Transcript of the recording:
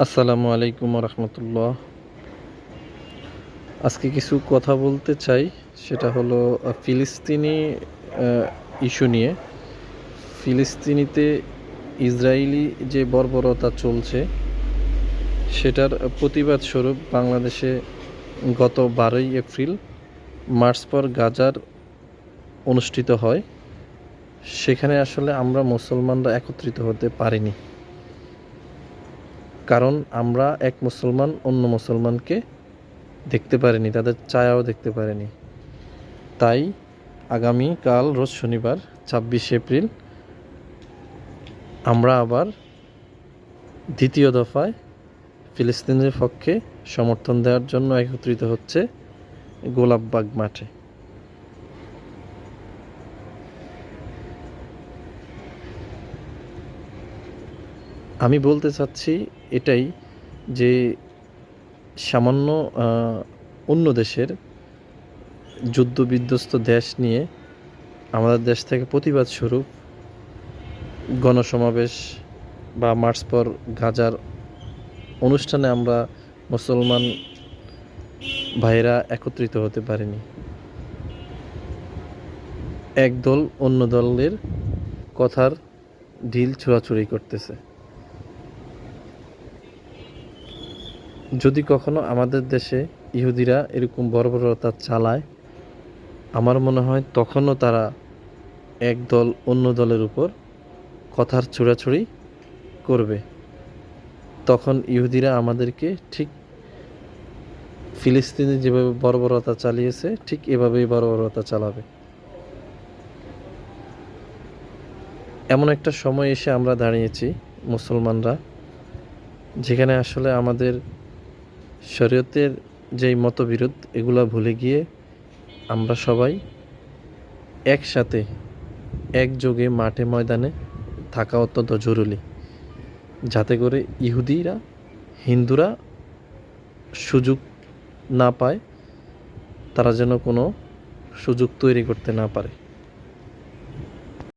আসসালামু আলাইকুম রহমতুল্লাহ আজকে কিছু কথা বলতে চাই, সেটা হলো ফিলিস্তিনি ইস্যু নিয়ে। ফিলিস্তিনিতে ইসরায়েলি যে বর্বরতা চলছে, সেটার প্রতিবাদ স্বরূপ বাংলাদেশে গত বারোই এপ্রিল মার্চ পর গাজার অনুষ্ঠিত হয়। সেখানে আসলে আমরা মুসলমানরা একত্রিত হতে পারিনি। কারণ আমরা এক মুসলমান অন্য মুসলমানকে দেখতে পারিনি, তাদের চায়াও দেখতে পারিনি। তাই আগামী কাল রোজ শনিবার, ছাব্বিশে এপ্রিল, আমরা আবার দ্বিতীয় দফায় ফিলিস্তিনের পক্ষে সমর্থন দেওয়ার জন্য একত্রিত হচ্ছে গোলাপবাগ মাঠে। আমি বলতে চাচ্ছি এটাই যে সামান্য অন্য দেশের যুদ্ধ বিধ্বস্ত দেশ নিয়ে আমাদের দেশ থেকে প্রতিবাদ স্বরূপ গণসমাবেশ বা মার্চ পর গাজার অনুষ্ঠানে আমরা মুসলমান ভাইরা একত্রিত হতে পারিনি। এক দল অন্য দলের কথার ঢিল ছোড়াছুড়ি করতেছে। যদি কখনো আমাদের দেশে ইহুদিরা এরকম বর্বরতা চালায়, আমার মনে হয় তখনও তারা এক দল অন্য দলের উপর কথার ছোড়াছুড়ি করবে। তখন ইহুদিরা আমাদেরকে ঠিক ফিলিস্তিনে যেভাবে বর্বরতা চালিয়েছে, ঠিক এভাবেই বর্বরতা চালাবে। এমন একটা সময় এসে আমরা দাঁড়িয়েছি মুসলমানরা, যেখানে আসলে আমাদের শরীয়তের যেই মতবিরোধ, এগুলা ভুলে গিয়ে আমরা সবাই একসাথে একযোগে মাঠে ময়দানে থাকা অত্যন্ত জরুরি। যাতে করে ইহুদিরা, হিন্দুরা সুযোগ না পায়, তারা যেন কোনো সুযোগ তৈরি করতে না পারে।